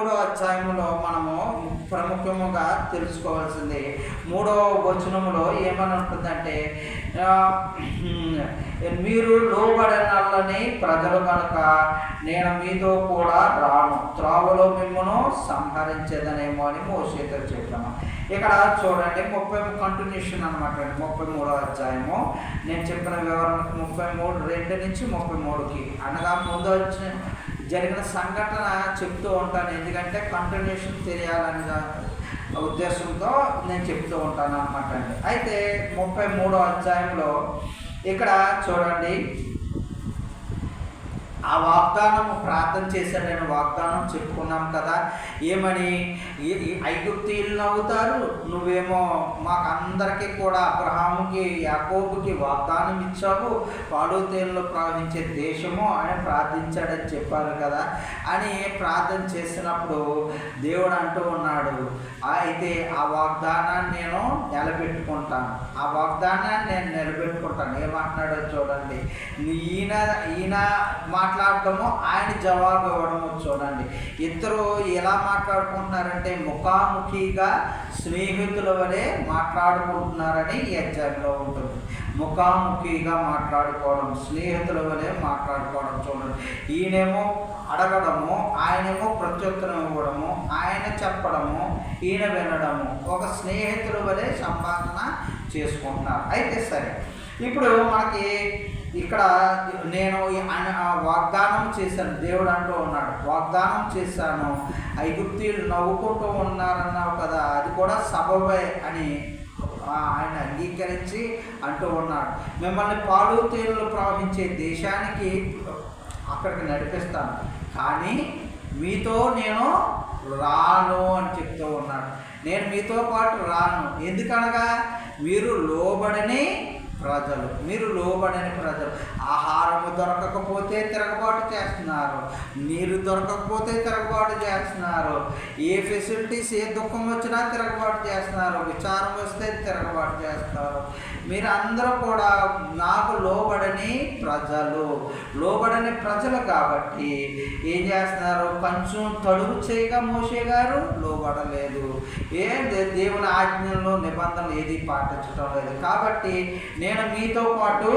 మూడో అధ్యాయంలో మనము ప్రముఖముగా తెలుసుకోవాల్సింది. మూడో వచనములో ఏమని ఉంటుందంటే మీరు లోబడనల్లని ప్రజలు కనుక నేను మీతో కూడా రాను. త్రోవలో మిమ్మను సంహరించేదనేమో అని మోసేతో చెప్పాను ఇక్కడ చూడండి ముప్పై కంటిన్యూషన్ అనమాట అండి. ముప్పై మూడో అధ్యాయము. నేను చెప్పిన వివరణకు ముప్పై మూడు రెండు నుంచి ముప్పై మూడుకి. అనగా ముందు వచ్చిన జరిగిన సంఘటన చెప్తూ ఉంటాను. ఎందుకంటే కంటిన్యూషన్ తెలియాలని ఉద్దేశంతో నేను చెప్తూ ఉంటాను అనమాట అండి. అయితే ముప్పై మూడో అధ్యాయంలో ఇక్కడ చూడండి. ఆ వాగ్దానం ప్రార్థన చేశాడని వాగ్దానం చెప్పుకున్నాం కదా. ఏమని? ఈ- ఐగుప్తీయులు నవ్వుతారు. నువ్వేమో మాకు అందరికీ కూడా అబ్రహాముకి యాకోబుకి వాగ్దానం ఇచ్చావు. పాడుతేళ్ళు ప్రవహించే దేశము అని ప్రార్థించాడని చెప్పారు కదా. అని ప్రార్థన చేసినప్పుడు దేవుడు అంటూ ఉన్నాడు అయితే ఆ వాగ్దానాన్ని నేను నిలబెట్టుకుంటాను. ఆ వాగ్దానాన్ని నేను నిలబెట్టుకుంటాను. ఏమంటున్నాడో చూడండి. ఈయన ఈయన మాట్లాడటము ఆయన జవాబు ఇవ్వడము చూడండి. ఇద్దరు ఎలా మాట్లాడుకుంటున్నారంటే ముఖాముఖిగా స్నేహితుల వలె మాట్లాడుకుంటున్నారని ఈ ఉంటుంది. ముఖాముఖిగా మాట్లాడుకోవడం స్నేహితుల వలె మాట్లాడుకోవడం చూడండి. ఈయనేమో అడగడము ఆయనేమో ప్రత్యుత్తరం ఇవ్వడము ఆయన చెప్పడము ఈయన వినడము ఒక స్నేహితుల వలె సంభాషణ చేసుకుంటున్నారు. అయితే సరే ఇప్పుడు మనకి ఇక్కడ నేను ఈ వాగ్దానం చేశాను. దేవుడు అంటూ ఉన్నాడు వాగ్దానం చేశాను. ఐగుప్తీయులు నవ్వుకుంటూ ఉన్నారన్నావు కదా అది కూడా సబబే అని ఆయన అంగీకరించి అంటూ ఉన్నాడు. మిమ్మల్ని పాలు తీరులు ప్రవహించే దేశానికి అక్కడికి నడిపిస్తాను. కానీ మీతో నేను రాను అని చెప్తూ ఉన్నాడు. నేను మీతో పాటు రాను. ఎందుకనగా మీరు లోబడని ప్రజలు. మీరు లోబడని ప్రజలు. ఆహారము దొరకకపోతే తిరగబాటు చేస్తున్నారు. నీరు దొరకకపోతే తిరగబాటు చేస్తున్నారు. ఏ ఫెసిలిటీస్ ఏ దుఃఖం వచ్చినా తిరగబాటు చేస్తున్నారు. విచారం వస్తే తిరగబాటు చేస్తారు. మీరు అందరూ కూడా నాకు లోబడని ప్రజలు. లోబడని ప్రజలు కాబట్టి ఏం చేస్తున్నారు? కొంచెం తడుగు చేయగా మోసే గారు లోబడలేదు. ఏ దేవుని ఆజ్ఞల్లో నిబంధనలు ఏది పాటించడం లేదు. కాబట్టి నేను నేను మీతో పాటు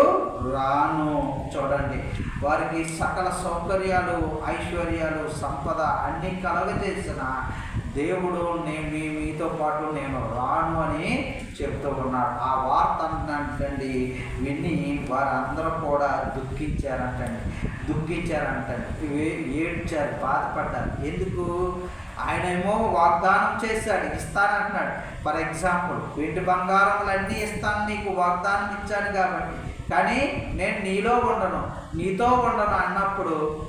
రాను. చూడండి. వారికి సకల సౌకర్యాలు ఐశ్వర్యాలు సంపద అన్ని కలగజేసిన దేవుడు నేను మీ మీతో పాటు నేను రాను అని చెప్తూ ఉన్నాడు ఆ వార్త అంటండి. విని వారందరూ కూడా దుఃఖించారంటండి. దుఃఖించారంటండి. ఏడ్చారు బాధపడ్డారు. ఎందుకు? ఆయనేమో వాగ్దానం చేశాడు ఇస్తానంటున్నాడు ఫర్ ఎగ్జాంపుల్ వెండి బంగారములన్నీ ఇస్తాను నీకు వాగ్దానం ఇచ్చాను కాబట్టి. కానీ నేను నీలో ఉండను నీతో ఉండను అన్నప్పుడు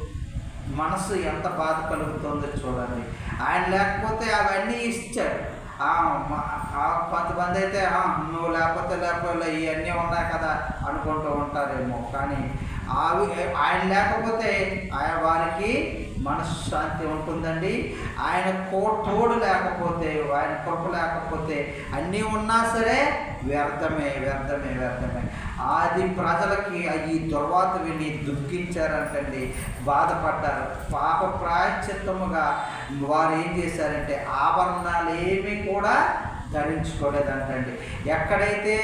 మనసు ఎంత బాధ కలుగుతుందో చూడండి. ఆయన లేకపోతే అవన్నీ ఇచ్చాడు. ఆ, కొంతమంది అయితే నువ్వు లేకపోతే లేకపోతే ఇవన్నీ ఉన్నాయి కదా అనుకుంటూ ఉంటారేమో. కానీ అవి ఆయన లేకపోతే ఆయన వారికి మనశ్శాంతి ఉంటుందండి. ఆయన కో తోడు లేకపోతే ఆయన కృప లేకపోతే అన్నీ ఉన్నా సరే వ్యర్థమే వ్యర్థమే వ్యర్థమే. అది ప్రజలకి ఈ దుర్వాత విని దుఃఖించారంటండి బాధపడ్డారు. పాప ప్రాయశ్చిత్తముగా వారు ఏం చేశారంటే ఆభరణాలు ఏమీ కూడా ధరించుకోలేదంటండి. ఎక్కడైతే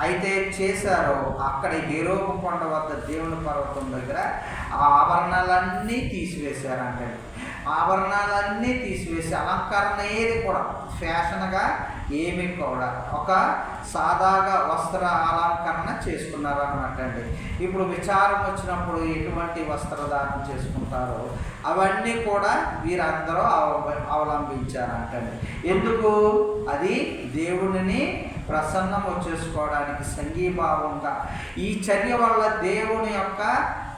అయితే చేశారో అక్కడ ఏరోపు కొండ వద్ద దేవుని పర్వతం దగ్గర ఆ ఆభరణాలన్నీ తీసివేశారంటండి. ఆభరణాలన్నీ తీసివేసి అలంకరణ ఏది కూడా ఫ్యాషన్గా ఏమి కూడా ఒక సాదాగా వస్త్ర అలంకరణ చేసుకున్నారు అనమాట అండి ఇప్పుడు విచారం వచ్చినప్పుడు ఎటువంటి వస్త్రధారణ చేసుకుంటారో అవన్నీ కూడా వీరందరూ అవలంబించారంటండి ఎందుకు? అది దేవుడిని ప్రసన్నం వచ్చేసుకోవడానికి సంఘీభావంగా. ఈ చర్య వల్ల దేవుని యొక్క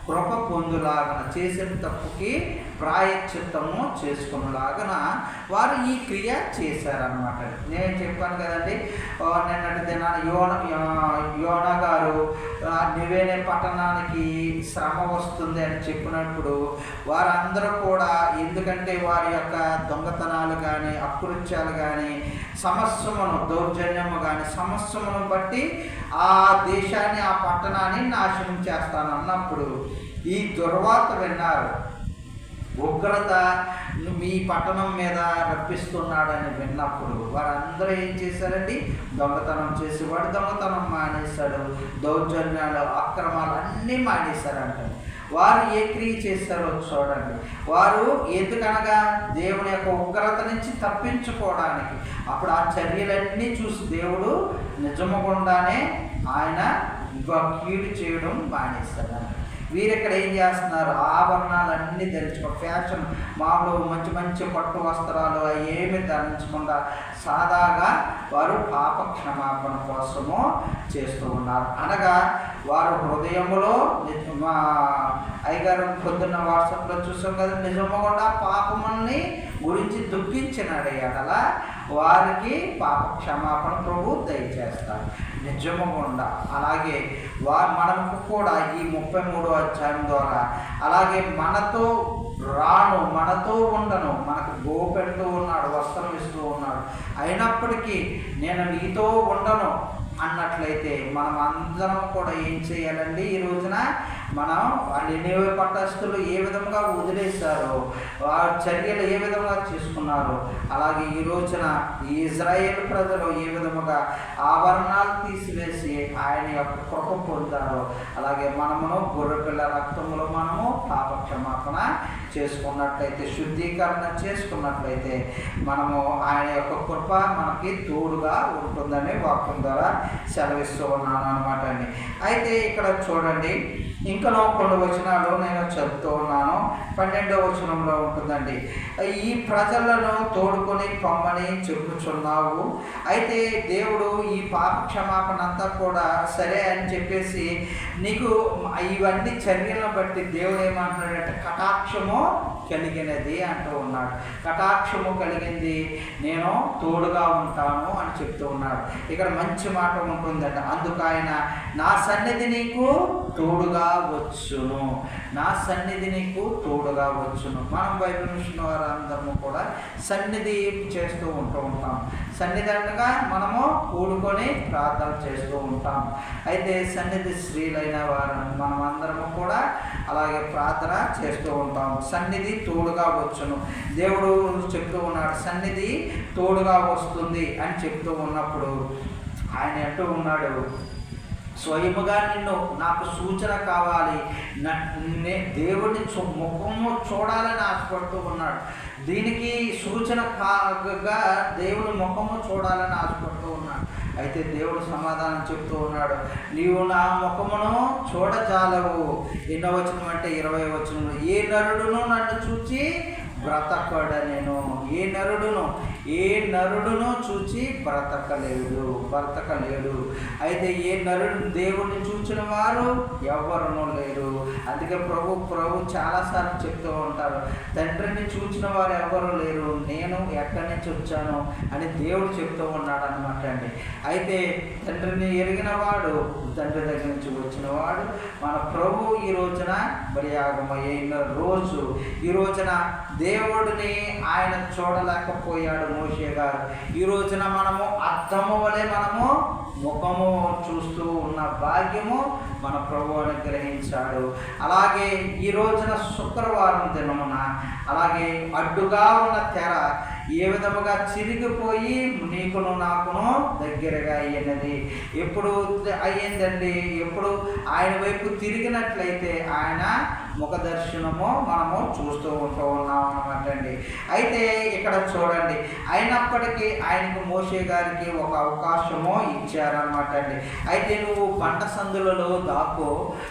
కృప పొందులాగన చేసిన తప్పుకి ప్రాయశ్చిత్తము చేసుకున్నలాగన వారు ఈ క్రియ చేశారనమాట నేను చెప్పాను కదండి నిన్నటి దినాన యోన యోన గారు నివేనే పట్టణానికి శ్రమ వస్తుంది అని చెప్పినప్పుడు వారందరూ కూడా ఎందుకంటే వారి యొక్క దొంగతనాలు కానీ అకృత్యాలు కానీ సమస్యమును దౌర్జన్యము కానీ సమస్యమును బట్టి ఆ దేశాన్ని ఆ పట్టణాన్ని నాశనం చేస్తాను అన్నప్పుడు ఈ దుర్వార్త విన్నారు. ఉగ్రత మీ పట్టణం మీద రప్పిస్తున్నాడని విన్నప్పుడు వారందరూ ఏం చేశారండి? దొంగతనం చేసి వాడు దొంగతనం మానేశాడు. దౌర్జన్యాలు అక్రమాలు అన్నీ మానేశారంట. వారు ఏ క్రియ చేశారో చూడండి. వారు ఎందుకనగా దేవుని యొక్క ఉగ్రత నుంచి తప్పించుకోవడానికి. అప్పుడు ఆ చర్యలన్నీ చూసి దేవుడు నిజమగుండానే ఆయన ఇంకా కీడు చేయడం మానేశారు వీరు ఇక్కడ ఏం చేస్తున్నారు? ఆభరణాలు అన్నీ ధరించుకో. ఫ్యాషన్ మామూలు మంచి మంచి పట్టు వస్త్రాలు అవి ఏమి ధరించకుండా సాదాగా వారు పాప క్షమాపణ కోసము చేస్తూ ఉన్నారు. అనగా వారు హృదయంలో మా అయ్యగారు పొద్దున్న వాట్సాప్లో చూసాం కదా నిజమకుండా పాపముల్ని గురించి దుఃఖించినాడు ఎడల వారికి పాప క్షమాపణ ప్రభు దయచేస్తారు. నిజముగుండా. అలాగే వా మనకు కూడా ఈ ముప్పై మూడో అధ్యాయం ద్వారా అలాగే మనతో రాను మనతో ఉండను మనకు గో పెడుతూ ఉన్నాడు వస్త్రం ఇస్తూ ఉన్నాడు. అయినప్పటికీ నేను నీతో ఉండను అన్నట్లయితే మనం అందరం కూడా ఏం చేయాలండి ఈ రోజున? మనం నినేవే పట్టస్తులు ఏ విధంగా వదిలేశారో వారి చర్యలు ఏ విధంగా చేసుకున్నారో అలాగే ఈ రోజున ఈ ఇజ్రాయేల్ ప్రజలు ఏ విధముగా ఆభరణాలు తీసివేసి ఆయన యొక్క కృప పొందారో అలాగే మనమును గొర్రెపిల్ల రక్తంలో మనము పాప క్షమాపణ చేసుకున్నట్లయితే శుద్ధీకరణ చేసుకున్నట్లయితే మనము ఆయన యొక్క కృప మనకి తోడుగా ఉంటుందని వాక్యం ద్వారా సెలవిస్తూ ఉన్నాను అనమాట అండి. అయితే ఇక్కడ చూడండి ఇంకా కొన్ని వచనాలు నేను చెప్తూ ఉన్నాను. పన్నెండవ వచనంలో ఉంటుందండి ఈ ప్రజలను తోడుకొని పొమ్మని చెప్పుచున్నావు. అయితే దేవుడు ఈ పాప క్షమాపణ అంతా కూడా సరే అని చెప్పేసి నీకు ఇవన్నీ చర్యలను బట్టి దేవుడు ఏమంటున్నాడంటే కటాక్షము కలిగినది అంటూ ఉన్నాడు. కటాక్షము కలిగింది. నేను తోడుగా ఉంటాను అని చెప్తూ ఉన్నాడు. ఇక్కడ మంచి మాట ఉంటుందంట. అందుకు ఆయన నా సన్నిధి నీకు తోడుగా వచ్చును. నా సన్నిధి నీకు తోడుగా వచ్చును. మనం బైబిల్ మిషన్ వారందరము కూడా సన్నిధి చేస్తూ ఉంటూ ఉంటాం. సన్నిధి అనగా మనము కూడుకొని ప్రార్థన చేస్తూ ఉంటాం. అయితే సన్నిధి స్త్రీలైన వారు మనం అందరము కూడా అలాగే ప్రార్థన చేస్తూ ఉంటాం. సన్నిధి తోడుగా వచ్చును. దేవుడు చెప్తూ ఉన్నాడు సన్నిధి తోడుగా వస్తుంది అని చెప్తూ ఉన్నప్పుడు ఆయన అంటూ ఉన్నాడు స్వయముగా నిన్ను నాకు సూచన కావాలి. నే- దేవుడిని ముఖము చూడాలని ఆశపడుతూ ఉన్నాడు. దీనికి సూచన కాగా దేవుని ముఖము చూడాలని ఆశపడుతూ ఉన్నాడు. అయితే దేవుడు సమాధానం చెప్తూ ఉన్నాడు. నీవు నా ముఖమును చూడజాలవు. ఎన్నో వచనం అంటే ఇరవై వచనంలో ఏ నరుడును నన్ను చూచి బ్రతకడనెను? ఏ నరుడును? ఏ నరుడునో చూచి బ్రతకలేడు బ్రతకలేడు. అయితే ఏ నరుడు దేవుడిని చూచిన వారు ఎవరునో లేరు. అందుకే ప్రభు ప్రభు చాలాసార్లు చెప్తూ ఉంటారు తండ్రిని చూచిన వారు ఎవరు లేరు. నేను ఎక్కడి నుంచి వచ్చాను? అని దేవుడు చెప్తూ ఉన్నాడు అనమాట అండి. అయితే తండ్రిని ఎరిగిన వాడు తండ్రి దగ్గర నుంచి వచ్చిన వాడు మన ప్రభు ఈ రోజున బలియాగమైన రోజు ఈ రోజున దేవుడిని ఆయన చూడలేకపోయాడు. మోషే గారు. ఈ రోజున మనము అర్థము వలె మనము ముఖము చూస్తూ ఉన్న భాగ్యము మన ప్రభు అనుగ్రహించాడు అలాగే ఈ రోజున శుక్రవారం దినమున అలాగే అడ్డుగా ఉన్న తెర ఏ విధముగా చిరిగిపోయి నీకును నాకును దగ్గరగా అయ్యినది ఎప్పుడు అయ్యిందండి? ఎప్పుడు ఆయన వైపు తిరిగినట్లయితే ఆయన ముఖ దర్శనము మనము చూస్తూ ఉంటూ ఉన్నాం అనమాట అండి అయితే ఇక్కడ చూడండి అయినప్పటికీ ఆయనకు మోసే గారికి ఒక అవకాశము ఇచ్చారనమాట అండి అయితే నువ్వు పంట సందులలో దాకు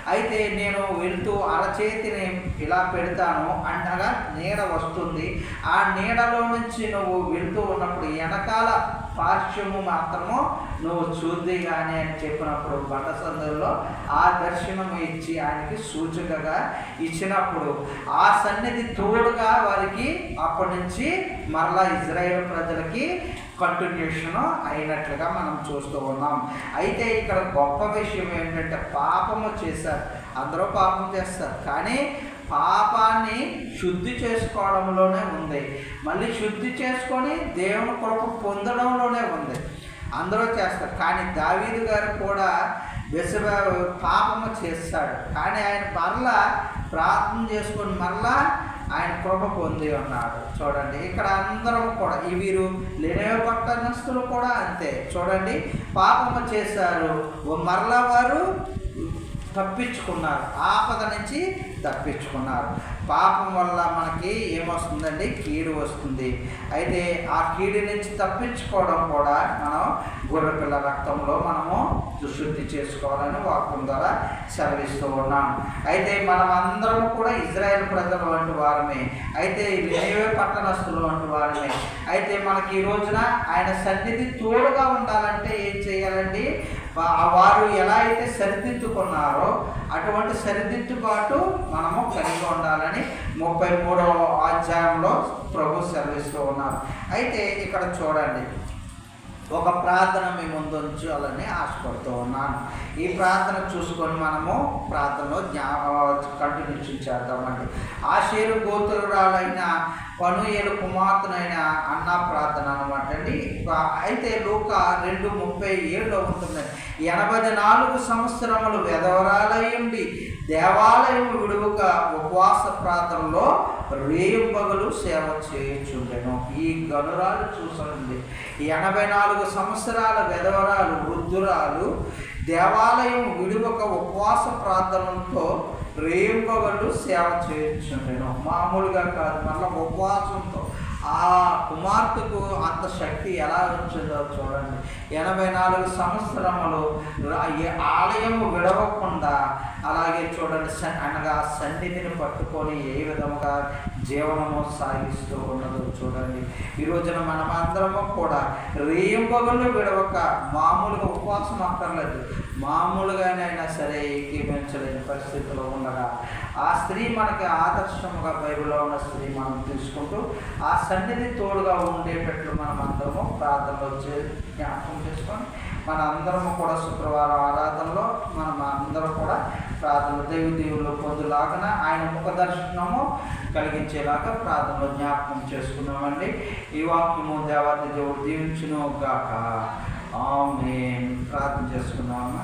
అయితే నేను వెళ్తూ అరచేతిని ఇలా పెడతాను అంటగా నీడ వస్తుంది. ఆ నీడలో నుంచి నువ్వు వెళ్తూ ఉన్నప్పుడు వెనకాల పార్శ్వము మాత్రము నువ్వు చూద్ది కానీ అని చెప్పినప్పుడు బండ ఆ దర్శనం ఇచ్చి ఆయనకి సూచికగా ఇచ్చినప్పుడు ఆ సన్నిధి తోడుగా వారికి అప్పటి నుంచి మరలా ఇజ్రాయేల్ ప్రజలకి కంటిన్యూషన్ అయినట్లుగా మనం చూస్తూ ఉన్నాం. అయితే ఇక్కడ గొప్ప విషయం ఏంటంటే పాపము చేశారు. అందరూ పాపం చేస్తారు. కానీ పాపాన్ని శుద్ధి చేసుకోవడంలోనే ఉంది. మళ్ళీ శుద్ధి చేసుకొని దేవుని కొరకు పొందడంలోనే ఉంది. అందరూ చేస్తారు. కానీ దావీదు గారు కూడా విష పాపము చేస్తాడు. కానీ ఆయన మరలా ప్రార్థన చేసుకొని మరలా ఆయన కృప పొంది ఉన్నాడు. చూడండి ఇక్కడ అందరం కూడా ఈ వీరు లేనే పట్టణస్తులు కూడా అంతే. చూడండి పాపము చేశారు. మరలా వారు తప్పించుకున్నారు. ఆపద నుంచి తప్పించుకున్నారు. పాపం వల్ల మనకి ఏమొస్తుందండి? కీడు వస్తుంది. అయితే ఆ కీడు నుంచి తప్పించుకోవడం కూడా మనం గొర్రెపిల్ల రక్తంలో మనము దుశుద్ధి చేసుకోవాలని వాక్యం ద్వారా సెలవిస్తూ ఉన్నాం. అయితే మనం అందరం కూడా ఇజ్రాయెల్ ప్రజల వంటి వారమే. అయితే లేవే పట్టణస్తులు వంటి వారమే. అయితే మనకి ఈ రోజున ఆయన సన్నిధి తోడుగా ఉండాలంటే ఏం చేయాలండి? వారు ఎలా అయితే సరిదిద్దుకున్నారో అటువంటి సరిదిద్దుబాటు మనము కలిగి ఉండాలని ముప్పై మూడవ అధ్యాయంలో ప్రభు సెలవిస్తూ ఉన్నారు. అయితే ఇక్కడ చూడండి. ఒక ప్రార్థన మీ ముందు ఉంచాలని ఆశపడుతూ ఉన్నాను. ఈ ప్రార్థన చూసుకొని మనము ప్రార్థనలో జ్ఞా కంటిన్యూ చేద్దామండి. ఆశీరు గోత్రురాలైన పనుయేలు కుమార్తెనైన అన్న ప్రార్థన అనమాట అండి. అయితే లూక రెండు ముప్పై ఏడులో ఉంటుంది ఎనభై నాలుగు సంవత్సరములు వెధవరాలయ్యండి దేవాలయం విడువక ఉపవాస ప్రాంతంలో రేయింబగలు సేవ చేయుచుండెను. ఈ గనురాలు చూసండి ఎనభై నాలుగు సంవత్సరాల వెధవరాలు వృద్ధురాలు దేవాలయం విడువక ఉపవాస ప్రార్థనలతో రేయింబగలు సేవ చేయించుండెను. మామూలుగా కాదు మళ్ళీ ఉపవాసంతో. ఆ కుమార్తెకు అంత శక్తి ఎలా వచ్చిందో చూడండి. ఎనభై నాలుగు సంవత్సరములు ఆలయము విడవకుండా అలాగే చూడండి అనగా సన్నిధిని పట్టుకొని ఏ విధముగా జీవనము సాగిస్తూ ఉన్నదో చూడండి. ఈ రోజున మనమందరము కూడా రేయింపగలు విడవక మామూలుగా ఉపవాసం అక్కర్లేదు. మామూలుగానైనా సరే ఏకీభించలేని పరిస్థితిలో ఉండగా ఆ స్త్రీ మనకి ఆదర్శముగా బైబిల్లో ఉన్న స్త్రీ మనం తీసుకుంటూ ఆ సన్నిధి తోడుగా ఉండేటట్లు మనం అందరము ప్రార్థనలో చే జ్ఞాపకం చేసుకొని మన అందరము కూడా శుక్రవారం ఆరాధనలో మనం అందరం కూడా ప్రార్థన దేవి దేవుళ్ళు పొందులాగన ఆయన ముఖ దర్శనము కలిగించేలాగా ప్రార్థనలో జ్ఞాపకం చేసుకున్నామండి. ఈ వాక్యము దేవాది దేవుడు దీవించును గాక ఆమె ప్రార్థన చేసుకున్నామా